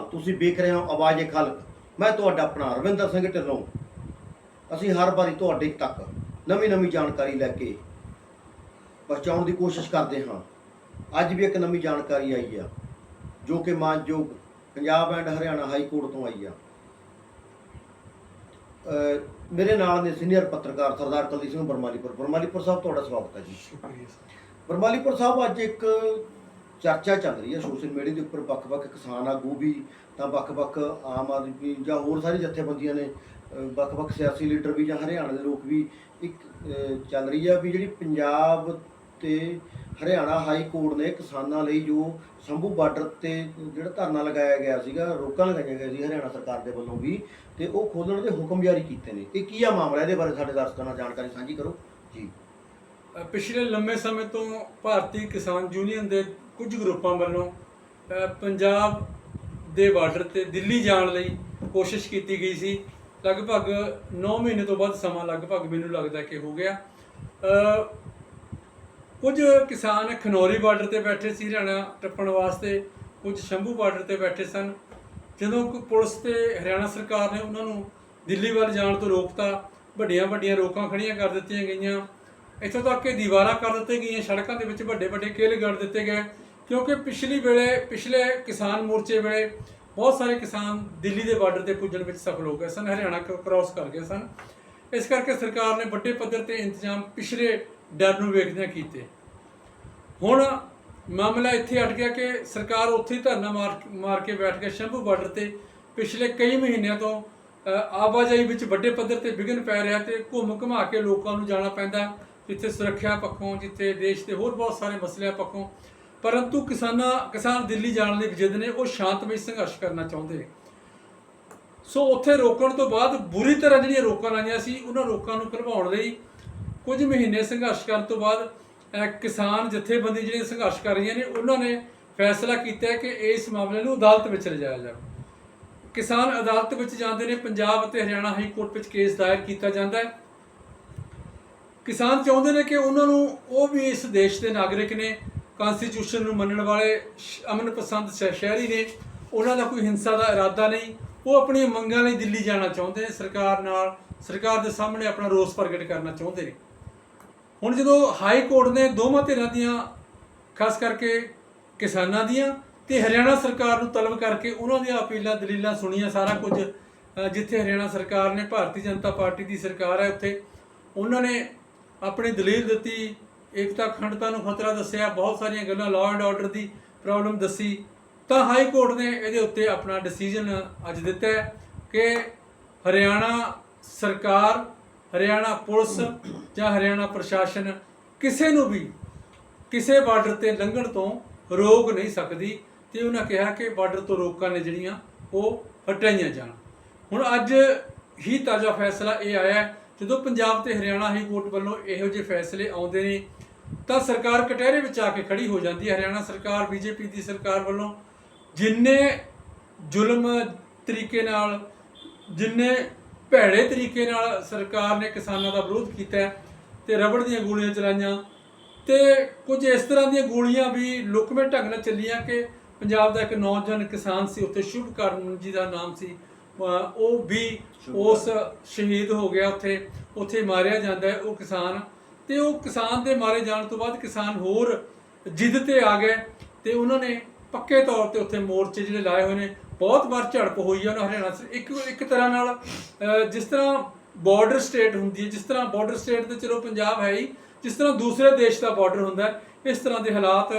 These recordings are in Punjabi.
ਅਕਾਲ ਤੁਸੀਂ ਵੇਖ ਰਹੇ ਹੋ ਆਵਾਜ਼ ਖਲਕ। ਮੈਂ ਤੁਹਾਡਾ ਆਪਣਾ ਰਵਿੰਦਰ ਸਿੰਘ ਢਿੱਲੋਂ। ਅਸੀਂ ਹਰ ਵਾਰੀ ਤੁਹਾਡੇ ਤੱਕ ਨਵੀਂ ਨਵੀਂ ਜਾਣਕਾਰੀ ਲੈ ਕੇ ਪਹੁੰਚਾਉਣ ਦੀ ਕੋਸ਼ਿਸ਼ ਕਰਦੇ ਹਾਂ। ਅੱਜ ਵੀ ਇੱਕ ਨਵੀਂ ਜਾਣਕਾਰੀ ਆਈ ਆ ਜੋ ਕਿ ਮਾਨਯੋਗ Punjab and Haryana high court ਤੋਂ ਆਈ ਆ। ਮੇਰੇ ਨਾਲ ਨੇ ਸੀਨੀਅਰ ਪੱਤਰਕਾਰ ਸਰਦਾਰ ਕੁਲਦੀਪ ਸਿੰਘ ਬਰਮਾਲੀਪੁਰ। ਬਰਮਾਲੀਪੁਰ ਸਾਹਿਬ ਤੁਹਾਡਾ ਸਵਾਗਤ ਹੈ ਜੀ। ਸ਼ੁਕਰੀਆ ਸਰ। ਬਰਮਾਲੀਪੁਰ ਸਾਹਿਬ ਅੱਜ ਇੱਕ ਚਰਚਾ ਚੱਲ ਰਹੀ ਹੈ ਸੋਸ਼ਲ ਮੀਡੀਆ ਦੇ ਉੱਪਰ ਵੱਖ-ਵੱਖ ਕਿਸਾਨ ਆਗੂ ਵੀ ਤਾਂ ਵੱਖ-ਵੱਖ ਆਮ ਆਦਮੀ ਜਾਂ ਹੋਰ ਸਾਰੀ ਜਥੇਬੰਦੀਆਂ ਨੇ ਵੱਖ-ਵੱਖ ਸਿਆਸੀ ਲੀਡਰ ਵੀ ਜਾਂ ਹਰਿਆਣਾ ਦੇ ਲੋਕ ਵੀ ਇੱਕ ਚੱਲ ਰਹੀ ਹੈ ਵੀ ਜਿਹੜੀ ਪੰਜਾਬ ਤੇ ਹਰਿਆਣਾ ਹਾਈ ਕੋਰਟ ਨੇ ਕਿਸਾਨਾਂ ਲਈ ਜੋ ਸੰਭੂ ਬਾਰਡਰ ਤੇ ਜਿਹੜਾ ਧਰਨਾ ਲਗਾਇਆ ਗਿਆ ਸੀਗਾ, ਰੋਕਾਂ ਲਗਾਈਆਂ ਗਈਆਂ ਸੀ ਹਰਿਆਣਾ ਸਰਕਾਰ ਦੇ ਵੱਲੋਂ ਵੀ, ਤੇ ਉਹ ਖੋਲਣ ਦੇ ਹੁਕਮ ਜਾਰੀ ਕੀਤੇ ਨੇ। ਇਹ ਕੀ ਆ ਮਾਮਲਾ ਇਹਦੇ ਬਾਰੇ ਸਾਡੇ ਦਰਸ਼ਕਾਂ ਨਾਲ ਜਾਣਕਾਰੀ ਸਾਂਝੀ ਕਰੋ। ਜੀ। ਪਿਛਲੇ ਲੰਮੇ ਸਮੇਂ ਤੋਂ ਭਾਰਤੀ ਕਿਸਾਨ ਯੂਨੀਅਨ ਦੇ ਕੁਝ ਗਰੁੱਪਾਂ ਵੱਲੋਂ ਪੰਜਾਬ ਦੇ ਬਾਰਡਰ ਤੇ ਦਿੱਲੀ ਜਾਣ ਲਈ ਕੋਸ਼ਿਸ਼ ਕੀਤੀ ਗਈ ਸੀ। ਲਗਭਗ 9 ਮਹੀਨੇ ਤੋਂ ਵੱਧ ਸਮਾਂ ਲਗਭਗ ਮੈਨੂੰ ਲੱਗਦਾ ਕਿ ਹੋ ਗਿਆ। ਕੁਝ ਕਿਸਾਨ ਖਨੌਰੀ ਬਾਰਡਰ ਤੇ ਬੈਠੇ ਸੀ, ਹਰਿਆਣਾ ਟੱਪਣ ਵਾਸਤੇ। ਕੁਝ ਸ਼ੰਭੂ ਬਾਰਡਰ ਤੇ ਬੈਠੇ ਸਨ। ਜਦੋਂ ਕੋਈ ਪੁਲਿਸ ਤੇ ਹਰਿਆਣਾ ਸਰਕਾਰ ਨੇ ਉਹਨਾਂ ਨੂੰ ਦਿੱਲੀ ਵੱਲ ਜਾਣ ਤੋਂ ਰੋਕਤਾ ਵੱਡੀਆਂ ਵੱਡੀਆਂ ਰੋਕਾਂ ਖੜੀਆਂ ਕਰ ਦਿੱਤੀਆਂ ਗਈਆਂ। ਇੱਥੋਂ ਤੱਕ ਕਿ ਦੀਵਾਰਾਂ ਕਰ ਦਿੱਤੀਆਂ ਗਈਆਂ, ਸੜਕਾਂ ਦੇ ਵਿੱਚ ਵੱਡੇ ਵੱਡੇ ਕਿੱਲ ਗੜ ਦਿੱਤੇ ਗਏ। ਕਿਉਂਕਿ ਪਿਛਲੀ ਵੇਲੇ, ਪਿਛਲੇ ਕਿਸਾਨ ਮੋਰਚੇ ਵੇਲੇ ਬਹੁਤ ਸਾਰੇ ਕਿਸਾਨ ਦਿੱਲੀ ਦੇ ਬਾਰਡਰ ਤੇ ਪੁੱਜਣ ਵਿੱਚ ਸਫਲ ਹੋ ਗਏ ਸਨ, ਹਰਿਆਣਾ ਕ੍ਰਾਸ ਕਰ ਗਏ ਸਨ। ਇਸ ਕਰਕੇ ਸਰਕਾਰ ਨੇ ਵੱਡੇ ਪੱਧਰ ਤੇ ਇੰਤਜ਼ਾਮ ਪਿਛਲੇ ਡਰ ਨੂੰ ਵੇਖਦਿਆਂ ਕੀਤੇ। ਹੁਣ ਮਾਮਲਾ ਇੱਥੇ ਅਟ ਗਿਆ ਕਿ ਸਰਕਾਰ ਉੱਥੇ ਹੀ ਧਰਨਾ ਮਾਰ ਮਾਰ ਕੇ ਬੈਠ ਗਿਆ ਸ਼ੰਭੂ ਬਾਰਡਰ ਤੇ ਪਿਛਲੇ ਕਈ ਮਹੀਨਿਆਂ ਤੋਂ ਆਵਾਜਾਈ ਵਿੱਚ ਵੱਡੇ ਪੱਧਰ ਤੇ ਵਿਘਨ ਪੈ ਰਿਹਾ ਤੇ ਘੁੰਮ ਘੁਮਾ ਕੇ ਲੋਕਾਂ ਨੂੰ ਜਾਣਾ ਪੈਂਦਾ। ਜਿੱਥੇ ਸੁਰੱਖਿਆ ਪੱਖੋਂ, ਜਿੱਥੇ ਦੇਸ਼ ਦੇ ਹੋਰ ਬਹੁਤ ਸਾਰੇ ਮਸਲਿਆਂ ਪੱਖੋਂ। ਪਰੰਤੂ ਕਿਸਾਨਾਂ, ਕਿਸਾਨ ਦਿੱਲੀ ਜਾਣ ਲਈ ਜਿੱਦ ਨੇ, ਉਹ ਸ਼ਾਂਤਮਈ ਸੰਘਰਸ਼ ਕਰਨਾ ਚਾਹੁੰਦੇ ਨੇ। ਸੋ ਉੱਥੇ ਰੋਕਣ ਤੋਂ ਬਾਅਦ ਬੁਰੀ ਤਰ੍ਹਾਂ ਜਿਹੜੀਆਂ ਰੋਕਾਂ ਲਾਈਆਂ ਸੀ, ਉਹਨਾਂ ਰੋਕਾਂ ਨੂੰ ਭਰਵਾਉਣ ਲਈ ਕੁਝ ਮਹੀਨੇ ਸੰਘਰਸ਼ ਕਰਨ ਤੋਂ ਬਾਅਦ ਕਿਸਾਨ ਜਥੇਬੰਦੀ ਜਿਹੜੀਆਂ ਸੰਘਰਸ਼ ਕਰ ਰਹੀਆਂ ਨੇ, ਉਹਨਾਂ ਨੇ ਫੈਸਲਾ ਕੀਤਾ ਕਿ ਇਸ ਮਾਮਲੇ ਨੂੰ ਅਦਾਲਤ ਵਿੱਚ ਲਿਜਾਇਆ ਜਾਵੇ। ਕਿਸਾਨ ਅਦਾਲਤ ਵਿੱਚ ਜਾਂਦੇ ਨੇ, ਪੰਜਾਬ ਅਤੇ ਹਰਿਆਣਾ ਹਾਈ ਕੋਰਟ ਵਿੱਚ ਕੇਸ ਦਾਇਰ ਕੀਤਾ ਜਾਂਦਾ ਹੈ। ਕਿਸਾਨ ਚਾਹੁੰਦੇ ਨੇ ਕਿ ਉਹਨਾਂ ਨੂੰ ਉਹ ਵੀ ਇਸ ਦੇਸ਼ ਦੇ ਨਾਗਰਿਕ ਨੇ ਕਨਸਟੀਟਿਊਸ਼ਨ ਨੂੰ ਮੰਨਣ ਵਾਲੇ ਅਮਨ ਪਸੰਦ ਸ਼- ਸ਼ਹਿਰੀ ਨੇ। ਉਹਨਾਂ ਦਾ ਕੋਈ ਹਿੰਸਾ ਦਾ ਇਰਾਦਾ ਨਹੀਂ। ਉਹ ਆਪਣੀਆਂ ਮੰਗਾਂ ਲਈ ਦਿੱਲੀ ਜਾਣਾ ਚਾਹੁੰਦੇ ਨੇ ਸਰਕਾਰ ਨਾਲ। ਸਰਕਾਰ ਦੇ ਸਾਹਮਣੇ ਆਪਣਾ ਰੋਸ ਪ੍ਰਗਟ ਕਰਨਾ ਚਾਹੁੰਦੇ ਨੇ। ਹੁਣ ਜਦੋਂ ਹਾਈ ਕੋਰਟ ਨੇ ਦੋਵਾਂ ਧਿਰਾਂ ਦੀਆਂ, ਖਾਸ ਕਰਕੇ ਕਿਸਾਨਾਂ ਦੀਆਂ ਤੇ ਹਰਿਆਣਾ ਸਰਕਾਰ ਨੂੰ ਤਲਬ ਕਰਕੇ ਉਹਨਾਂ ਦੀਆਂ ਅਪੀਲਾਂ, ਦਲੀਲਾਂ ਸੁਣੀਆਂ ਸਾਰਾ ਕੁਝ ਜਿੱਥੇ ਹਰਿਆਣਾ ਸਰਕਾਰ ਨੇ, ਭਾਰਤੀ ਜਨਤਾ ਪਾਰਟੀ ਦੀ ਸਰਕਾਰ ਹੈ ਉੱਥੇ, ਉਹਨਾਂ ਨੇ ਆਪਣੀ ਦਲੀਲ ਦਿੱਤੀ, ਏਕਤਾ ਅਖੰਡਤਾ ਨੂੰ ਖਤਰਾ ਦੱਸਿਆ, ਬਹੁਤ ਸਾਰੀਆਂ ਗੱਲਾਂ ਲਾਅ ਐਂਡ ਆਰਡਰ ਦੀ ਪ੍ਰੋਬਲਮ ਦੱਸੀ। ਤਾਂ ਹਾਈ ਕੋਰਟ ਨੇ ਇਹਦੇ ਉੱਤੇ ਆਪਣਾ ਡਿਸੀਜਨ ਅੱਜ ਦਿੱਤਾ ਹੈ ਕਿ ਹਰਿਆਣਾ ਸਰਕਾਰ, ਹਰਿਆਣਾ ਪੁਲਿਸ ਜਾਂ ਹਰਿਆਣਾ ਪ੍ਰਸ਼ਾਸਨ ਕਿਸੇ ਨੂੰ ਵੀ ਕਿਸੇ ਬਾਰਡਰ ਤੇ ਲੰਘਣ ਤੋਂ ਰੋਕ ਨਹੀਂ ਸਕਦੀ ਤੇ ਉਹਨਾਂ ਕਿਹਾ ਕਿ ਬਾਰਡਰ ਤੋਂ ਰੋਕਾਂ ਨੇ ਜਿਹੜੀਆਂ ਉਹ ਹਟਾਈਆਂ ਜਾਣ। ਹੁਣ ਅੱਜ ਹੀ ਤਾਜ਼ਾ ਫੈਸਲਾ ਇਹ ਆਇਆ ਜਦੋਂ ਪੰਜਾਬ ਤੇ ਹਰਿਆਣਾ ਹਾਈ ਕੋਰਟ ਵੱਲੋਂ ਇਹੋ ਜਿਹੇ ਫੈਸਲੇ ਆਉਂਦੇ ਨੇ, ਤਾਂ ਸਰਕਾਰ ਕਟਹਿਰੇ ਵਿੱਚ ਆ ਕੇ ਖੜੀ ਹੋ ਜਾਂਦੀ ਹੈ। ਹਰਿਆਣਾ ਸਰਕਾਰ, ਬੀਜੇਪੀ ਦੀ ਸਰਕਾਰ ਵੱਲੋਂ ਜਿੰਨੇ ਜ਼ੁਲਮ ਤਰੀਕੇ ਨਾਲ, ਜਿੰਨੇ ਭੈੜੇ ਤਰੀਕੇ ਨਾਲ ਸਰਕਾਰ ਨੇ ਕਿਸਾਨਾਂ ਦਾ ਵਿਰੋਧ ਕੀਤਾ ਹੈ ਤੇ ਰਬੜ ਦੀਆਂ ਗੋਲੀਆਂ ਚਲਾਈਆਂ ਤੇ ਕੁਝ ਇਸ ਤਰ੍ਹਾਂ ਦੀਆਂ ਗੋਲੀਆਂ ਵੀ ਲੁਕਵੇਂ ਢੰਗ ਨਾਲ ਚੱਲੀਆਂ ਕਿ ਪੰਜਾਬ ਦਾ ਇੱਕ ਨੌਜਵਾਨ ਕਿਸਾਨ ਸੀ, ਉੱਥੇ ਸ਼ੁਭ ਸ਼ੁਭਕਰਨ ਜੀ ਦਾ ਨਾਮ ਸੀ। ਉਹ ਵੀ ਉਸ ਸ਼ਹੀਦ ਹੋ ਗਿਆ ਉੱਥੇ ਉੱਥੇ ਮਾਰਿਆ ਜਾਂਦਾ ਹੈ ਉਹ ਕਿਸਾਨ। ਤੇ ਉਹ ਕਿਸਾਨ ਦੇ ਮਾਰੇ ਜਾਣ ਤੋਂ ਬਾਅਦ ਕਿਸਾਨ ਹੋਰ ਜਿੱਦ ਤੇ ਆ ਗਏ ਤੇ ਉਹਨਾਂ ਨੇ ਪੱਕੇ ਤੌਰ ਤੇ ਉੱਥੇ ਮੋਰਚੇ ਜਿਹੜੇ ਲਾਏ ਹੋਏ ਨੇ ਬਹੁਤ ਵਾਰ ਝੜਪ ਹੋਈ ਆ ਉਹਨਾਂ ਹਰਿਆਣਾ ਇੱਕ ਇੱਕ ਤਰ੍ਹਾਂ ਨਾਲ ਜਿਸ ਤਰ੍ਹਾਂ ਬਾਰਡਰ ਸਟੇਟ ਹੁੰਦੀ ਹੈ ਜਿਸ ਤਰ੍ਹਾਂ ਬਾਰਡਰ ਸਟੇਟ ਤੇ ਚਲੋ ਪੰਜਾਬ ਹੈ ਹੀ ਜਿਸ ਤਰ੍ਹਾਂ ਦੂਸਰੇ ਦੇਸ਼ ਦਾ ਬਾਰਡਰ ਹੁੰਦਾ ਹੈ, ਇਸ ਤਰ੍ਹਾਂ ਦੇ ਹਾਲਾਤ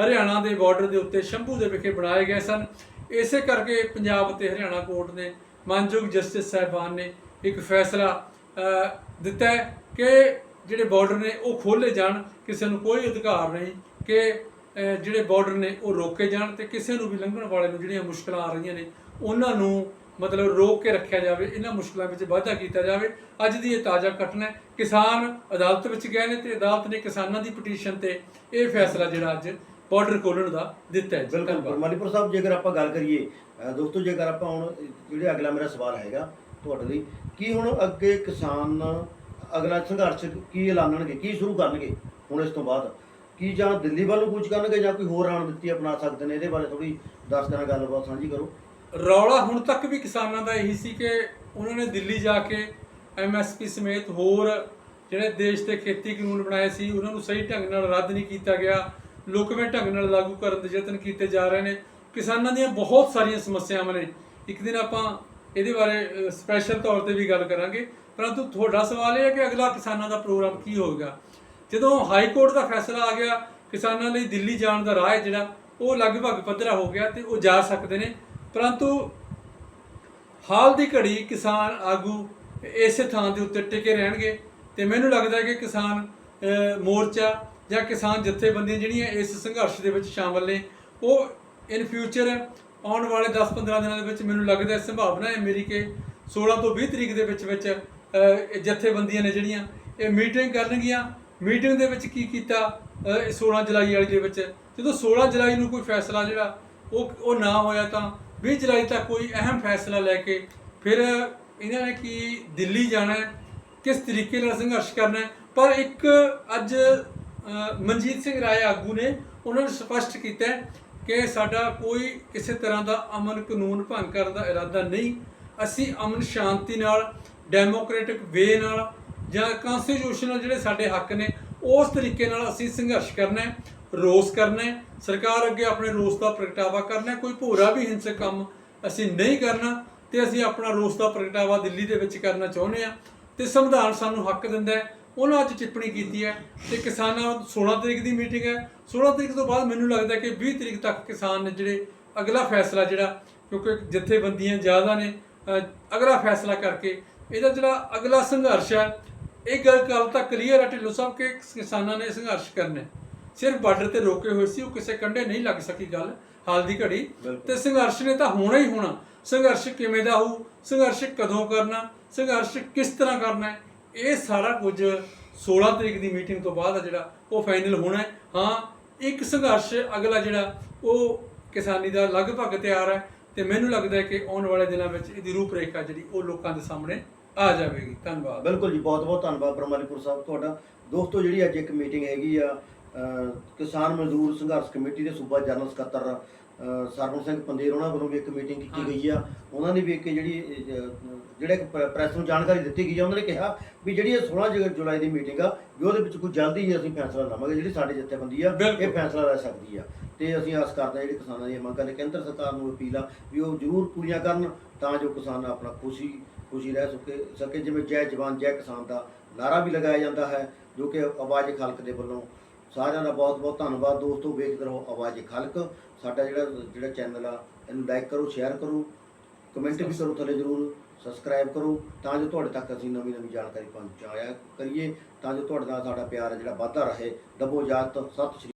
ਹਰਿਆਣਾ ਦੇ ਬਾਰਡਰ ਦੇ ਉੱਤੇ ਸ਼ੰਭੂ ਦੇ ਵਿਖੇ ਬਣਾਏ ਗਏ ਸਨ। ਇਸੇ ਕਰਕੇ ਪੰਜਾਬ ਅਤੇ ਹਰਿਆਣਾ ਕੋਰਟ ਨੇ ਮਾਨਯੋਗ ਜਸਟਿਸ ਸਾਹਿਬਾਨ ਨੇ ਇੱਕ ਫੈਸਲਾ ਦਿੱਤਾ ਹੈ ਕਿ ਜਿਹੜੇ ਬਾਰਡਰ ਨੇ ਉਹ ਖੋਲੇ ਜਾਣ, ਕਿਸੇ ਨੂੰ ਕੋਈ ਅਧਿਕਾਰ ਨਹੀਂ ਕਿ ਜਿਹੜੇ ਬਾਰਡਰ ਨੇ ਉਹ ਰੋਕੇ ਜਾਣ ਤੇ ਕਿਸੇ ਨੂੰ ਵੀ ਲੰਘਣ ਵਾਲੇ ਨੂੰ ਜਿਹੜੀਆਂ ਮੁਸ਼ਕਲਾਂ ਆ ਰਹੀਆਂ ਨੇ, ਉਹਨਾਂ ਨੂੰ ਮਤਲਬ ਰੋਕ ਕੇ ਰੱਖਿਆ ਜਾਵੇ, ਇਹਨਾਂ ਮੁਸ਼ਕਲਾਂ ਵਿੱਚ ਵਾਧਾ ਕੀਤਾ ਜਾਵੇ। ਅੱਜ ਦੀ ਇਹ ਤਾਜ਼ਾ ਘਟਨਾ ਹੈ। ਕਿਸਾਨ ਅਦਾਲਤ ਵਿੱਚ ਗਏ ਨੇ ਤੇ ਅਦਾਲਤ ਨੇ ਕਿਸਾਨਾਂ ਦੀ ਪਟੀਸ਼ਨ ਤੇ ਇਹ ਫੈਸਲਾ ਜਿਹੜਾ ਅੱਜ ਬਾਰਡਰ ਖੋਲਣ ਦਾ ਦਿੱਤਾ ਹੈ। ਬਿਲਕੁਲ ਮਨੀਪੁਰ ਸਾਹਿਬ ਜੇਕਰ ਆਪਾਂ ਗੱਲ ਕਰੀਏ ਦੋਸਤੋ ਜੇਕਰ ਆਪਾਂ ਹੁਣ ਜਿਹੜੇ ਅਗਲਾ ਮੇਰਾ ਸਵਾਲ ਹੈਗਾ ਤੁਹਾਡੇ ਲਈ ਕੀ ਹੁਣ ਅੱਗੇ ਕਿਸਾਨ ਅਗਲਾ ਸੰਘਰਸ਼ ਕੀ ਐਲਾਨਣਗੇ ਕੀ ਸ਼ੁਰੂ ਕਰਨਗੇ ਹੁਣ ਇਸ ਤੋਂ ਬਾਅਦ? ਕੀ ਜਾਂ ਦਿੱਲੀ ਵੱਲ ਨੂੰ ਕੂਚ ਕਰਨਗੇ ਜਾਂ ਕੋਈ ਹੋਰ ਰਣਨੀਤੀ ਅਪਣਾ ਸਕਦੇ ਨੇ? ਇਹਦੇ ਬਾਰੇ ਥੋੜੀ ਦਰਸ਼ਕਾਂ ਨਾਲ ਗੱਲਬਾਤ ਸਾਂਝੀ ਕਰੋ। ਰੌਲਾ ਹੁਣ ਤੱਕ ਵੀ ਕਿਸਾਨਾਂ ਦਾ ਇਹੀ ਸੀ ਕਿ ਉਹਨਾਂ ਨੇ ਦਿੱਲੀ ਜਾ ਕੇ ਐਮਐਸਪੀ ਸਮੇਤ ਹੋਰ ਜਿਹੜੇ ਦੇਸ਼ ਦੇ ਖੇਤੀ ਕਾਨੂੰਨ ਬਣਾਏ ਸੀ ਉਹਨਾਂ ਨੂੰ ਸਹੀ ਢੰਗ ਨਾਲ ਰੱਦ ਨਹੀਂ ਕੀਤਾ ਗਿਆ। ਲੋਕਵੇਂ ਢੰਗ ਨਾਲ ਲਾਗੂ ਕਰਨ ਦੇ ਯਤਨ ਕੀਤੇ ਜਾ ਰਹੇ ਨੇ। ਕਿਸਾਨਾਂ ਦੀਆਂ ਬਹੁਤ ਸਾਰੀਆਂ ਸਮੱਸਿਆਵਾਂ ਨੇ। ਇੱਕ ਦਿਨ ਆਪਾਂ ਇਹਦੇ ਬਾਰੇ ਸਪੈਸ਼ਲ ਤੌਰ ਤੇ ਵੀ ਗੱਲ ਕਰਾਂਗੇ। ਪਰੰਤੂ ਤੁਹਾਡਾ ਸਵਾਲ ਇਹ ਹੈ ਕਿ ਅਗਲਾ ਕਿਸਾਨਾਂ ਦਾ ਪ੍ਰੋਗਰਾਮ ਕੀ ਹੋਵੇਗਾ? ਜਦੋਂ ਹਾਈ ਕੋਰਟ ਦਾ ਫੈਸਲਾ ਆ ਗਿਆ, ਕਿਸਾਨਾਂ ਲਈ ਦਿੱਲੀ ਜਾਣ ਦਾ ਰਾਹ ਹੈ ਜਿਹੜਾ, ਉਹ ਲਗਭਗ ਪੱਧਰਾ ਹੋ ਗਿਆ ਤੇ ਉਹ ਜਾ ਸਕਦੇ ਨੇ। ਪਰੰਤੂ ਹਾਲ ਦੀ ਘੜੀ ਕਿਸਾਨ ਆਗੂ ਇਸੇ ਥਾਂ ਦੇ ਉੱਤੇ ਟਿਕੇ ਰਹਿਣਗੇ ਤੇ ਮੈਨੂੰ ਲੱਗਦਾ ਹੈ ਕਿ ਕਿਸਾਨ ਮੋਰਚਾ ਜਾਂ ਕਿਸਾਨ ਜਥੇਬੰਦੀਆਂ ਜਿਹੜੀਆਂ ਇਸ ਸੰਘਰਸ਼ ਦੇ ਵਿੱਚ ਸ਼ਾਮਲ ਨੇ ਉਹ ਇਨ ਫਿਊਚਰ ਆਉਣ ਵਾਲੇ 10-15 ਦਿਨਾਂ ਦੇ ਵਿੱਚ ਮੈਨੂੰ ਲੱਗਦਾ ਹੈ ਸੰਭਾਵਨਾ ਹੈ ਮੇਰੀ ਕਿ 16 ਤੋਂ 20 ਤਰੀਕ ਦੇ ਵਿੱਚ ਵਿੱਚ ਜਥੇਬੰਦੀਆਂ ਨੇ ਜਿਹੜੀਆਂ ਇਹ ਮੀਟਿੰਗ ਕਰਨਗੀਆਂ। ਮੀਟਿੰਗ ਦੇ ਵਿੱਚ ਕੀ ਕੀਤਾ ਅਹ, 16 ਜੁਲਾਈ ਵਾਲੀ ਦੇ ਵਿੱਚ? ਜਦੋਂ 16 ਜੁਲਾਈ ਨੂੰ ਕੋਈ ਫੈਸਲਾ ਜਿਹੜਾ ਉਹ ਉਹ ਨਾ ਹੋਇਆ ਤਾਂ 20 ਜੁਲਾਈ ਤੱਕ ਕੋਈ ਅਹਿਮ ਫੈਸਲਾ ਲੈ ਕੇ ਫਿਰ ਇਹਨਾਂ ਨੇ ਕੀ ਦਿੱਲੀ ਜਾਣਾ ਹੈ ਕਿਸ ਤਰੀਕੇ ਨਾਲ ਸੰਘਰਸ਼ ਕਰਨਾ ਹੈ? ਪਰ ਇੱਕ ਅੱਜ ਮਨਜੀਤ ਸਿੰਘ ਰਾਏ ਆਗੂ ਨੇ ਉਹਨਾਂ ਨੇ ਸਪਸ਼ਟ ਕੀਤਾ ਕਿ ਸਾਡਾ ਕੋਈ ਕਿਸੇ ਤਰ੍ਹਾਂ ਦਾ ਅਮਨ ਕਾਨੂੰਨ ਭੰਗ ਕਰਨ ਦਾ ਇਰਾਦਾ ਨਹੀਂ। ਅਸੀਂ ਅਮਨ ਸ਼ਾਂਤੀ ਨਾਲ ਡੈਮੋਕ੍ਰੈਟਿਕ ਵੇ ਨਾਲ ਜਾਂ ਕਨਸਟੀਟਿਊਸ਼ਨਲ ਜਿਹੜੇ ਸਾਡੇ ਹੱਕ ਨੇ, ਉਸ ਤਰੀਕੇ ਨਾਲ ਅਸੀਂ ਸੰਘਰਸ਼ ਕਰਨਾ ਹੈ, ਰੋਸ ਕਰਨਾ ਹੈ, ਸਰਕਾਰ ਅੱਗੇ ਆਪਣੇ ਰੋਸ ਦਾ ਪ੍ਰਗਟਾਵਾ ਕਰਨਾ ਕੋਈ ਭੋਰਾ ਵੀ ਹਿੰਸਕ ਕੰਮ ਅਸੀਂ ਨਹੀਂ ਕਰਨਾ ਤੇ ਅਸੀਂ ਆਪਣਾ ਰੋਸ ਦਾ ਪ੍ਰਗਟਾਵਾ ਦਿੱਲੀ ਦੇ ਵਿੱਚ ਕਰਨਾ ਚਾਹੁੰਦੇ ਆ ਤੇ ਸੰਵਿਧਾਨ ਸਾਨੂੰ ਹੱਕ ਦਿੰਦਾ ਹੈ। ਉਹਨਾਂ ਅੱਜ ਟਿੱਪਣੀ ਕੀਤੀ ਹੈ ਤੇ ਕਿਸਾਨਾਂ 16 ਤਰੀਕ ਦੀ ਮੀਟਿੰਗ ਹੈ। 16 ਤਰੀਕ ਤੋਂ ਬਾਅਦ ਮੈਨੂੰ ਲੱਗਦਾ ਕਿ 20 ਤਰੀਕ ਤੱਕ ਕਿਸਾਨ ਨੇ ਜਿਹੜੇ ਅਗਲਾ ਫੈਸਲਾ ਜਿਹੜਾ ਕਿਉਂਕਿ ਜਥੇਬੰਦੀਆਂ ਜ਼ਿਆਦਾ ਨੇ ਅਗਲਾ ਫੈਸਲਾ ਕਰਕੇ ਇਹਦਾ ਜਿਹੜਾ ਅਗਲਾ ਸੰਘਰਸ਼ ਹੈ ਇਹ ਗੱਲ ਗੱਲ ਤਾਂ ਕਲੀਅਰ ਹੈ ਢਿੱਲੋਂ ਸਾਹਿਬ ਕਿ ਕਿਸਾਨਾਂ ਨੇ ਸੰਘਰਸ਼ ਕਰਨਾ। ਸਿਰਫ ਬਾਰਡਰ ਤੇ ਰੋਕੇ ਹੋਏ ਸੀ ਉਹ ਕਿਸੇ ਕੰਢੇ ਨਹੀਂ ਲੱਗ ਸਕੀ ਗੱਲ ਹਾਲ ਦੀ ਘੜੀ। ਤੇ ਸੰਘਰਸ਼ ਨੇ ਤਾਂ ਹੋਣਾ ਹੀ ਹੋਣਾ। ਸੰਘਰਸ਼ ਕਿਵੇਂ ਦਾ ਹੋਊ ਸੰਘਰਸ਼ ਕਦੋਂ ਕਰਨਾ ਸੰਘਰਸ਼ ਕਿਸ ਤਰ੍ਹਾਂ ਕਰਨਾ ਹੈ ਇਹ ਸਾਰਾ ਕੁਝ 16 ਤਰੀਕ ਦੀ ਮੀਟਿੰਗ ਤੋਂ ਬਾਅਦ ਆ ਜਿਹੜਾ ਉਹ ਫਾਈਨਲ ਹੋਣਾ ਹੈ। ਹਾਂ, ਇੱਕ ਸੰਘਰਸ਼ ਅਗਲਾ ਜਿਹੜਾ ਉਹ ਕਿਸਾਨੀ ਦਾ ਲਗਭਗ ਤਿਆਰ ਹੈ ਤੇ ਮੈਨੂੰ ਲੱਗਦਾ ਹੈ ਕਿ ਆਉਣ ਵਾਲੇ ਦਿਨਾਂ ਵਿੱਚ ਇਹਦੀ ਰੂਪਰੇਖਾ ਜਿਹੜੀ ਉਹ ਲੋਕਾਂ ਦੇ ਸਾਹਮਣੇ ਆ ਜਾਵੇਗੀ। ਧੰਨਵਾਦ। ਬਿਲਕੁਲ ਜੀ ਬਹੁਤ ਬਹੁਤ ਧੰਨਵਾਦ ਬ੍ਰਹਮਲੀਪੁਰ ਸਾਹਿਬ ਤੁਹਾਡਾ। ਦੋਸਤੋ, ਜਿਹੜੀ ਅੱਜ ਇੱਕ ਮੀਟਿੰਗ ਹੈਗੀ ਆ ਕਿਸਾਨ ਮਜ਼ਦੂਰ ਸੰਘਰਸ਼ ਕਮੇਟੀ ਦੇ ਸੂਬਾ ਜਨਰਲ ਸਕੱਤਰ ਅਹ, ਸਰਵਣ ਸਿੰਘ ਪੰਦੇਰ ਉਹਨਾਂ ਵੱਲੋਂ ਵੀ ਇੱਕ ਮੀਟਿੰਗ ਕੀਤੀ ਗਈ ਆ। ਉਹਨਾਂ ਨੇ ਵੀ ਇੱਕ ਜਿਹੜੀ ਜਿਹੜਾ ਪ੍ਰੈਸ ਨੂੰ ਜਾਣਕਾਰੀ ਦਿੱਤੀ ਗਈ ਆ। ਉਹਨਾਂ ਨੇ ਕਿਹਾ ਵੀ ਜਿਹੜੀ ਇਹ 16 ਜੁ- ਜੁਲਾਈ ਦੀ ਮੀਟਿੰਗ ਆ ਵੀ ਉਹਦੇ ਵਿੱਚ ਕੋਈ ਜਲਦੀ ਹੀ ਅਸੀਂ ਫੈਸਲਾ ਲਵਾਂਗੇ ਜਿਹੜੀ ਸਾਡੇ ਜਥੇਬੰਦੀ ਆ। ਇਹ ਫੈਸਲਾ ਲੈ ਸਕਦੀ ਆ। ਤੇ ਅਸੀਂ ਆਸ ਕਰਦੇ ਹਾਂ ਜਿਹੜੀ ਕਿਸਾਨਾਂ ਦੀਆਂ ਮੰਗਾਂ ਨੇ ਕੇਂਦਰ ਸਰਕਾਰ ਨੂੰ ਅਪੀਲ ਆ ਵੀ ਉਹ ਜ਼ਰੂਰ ਪੂਰੀਆਂ ਕਰਨ ਤਾਂ ਜੋ ਕਿਸਾਨ ਆਪਣਾ ਖੁਸ਼ੀ ਖੁਸ਼ੀ ਰਹਿ ਸਕੇ ਸਕੇ। ਜਿਵੇਂ ਜੈ ਜਵਾਨ ਜੈ ਕਿਸਾਨ ਦਾ ਨਾਰਾ ਵੀ ਲਗਾਇਆ ਜਾਂਦਾ ਹੈ ਜੋ ਕਿ ਆਵਾਜ਼ ਖਲਕ ਦੇ ਵੱਲੋਂ ਸਾਰਿਆਂ ਦਾ ਬਹੁਤ ਬਹੁਤ ਧੰਨਵਾਦ ਦੋਸਤੋ ਵੇਖਦੇ ਰਹੋ ਆਵਾਜ਼ ਖਲਕ। ਸਾਡਾ ਜਿਹੜਾ ਜਿਹੜਾ ਚੈਨਲ ਆ, ਇਹਨੂੰ ਲਾਈਕ ਕਰੋ ਸ਼ੇਅਰ ਕਰੋ ਕਮੈਂਟ ਵੀ ਕਰੋ ਥੱਲੇ ਜ਼ਰੂਰ ਸਬਸਕ੍ਰਾਈਬ ਕਰੋ, ਤਾਂ ਜੋ ਤੁਹਾਡੇ ਤੱਕ ਅਸੀਂ ਨਵੀਂ ਨਵੀਂ ਜਾਣਕਾਰੀ ਪਹੁੰਚਾਇਆ ਕਰੀਏ, ਤਾਂ ਜੋ ਤੁਹਾਡੇ ਨਾਲ ਸਾਡਾ ਪਿਆਰ ਹੈ ਜਿਹੜਾ ਵਾਧਾ ਰਹੇ। ਦਬੋ ਜਾਤ ਸਤਿ ਸ਼੍ਰੀ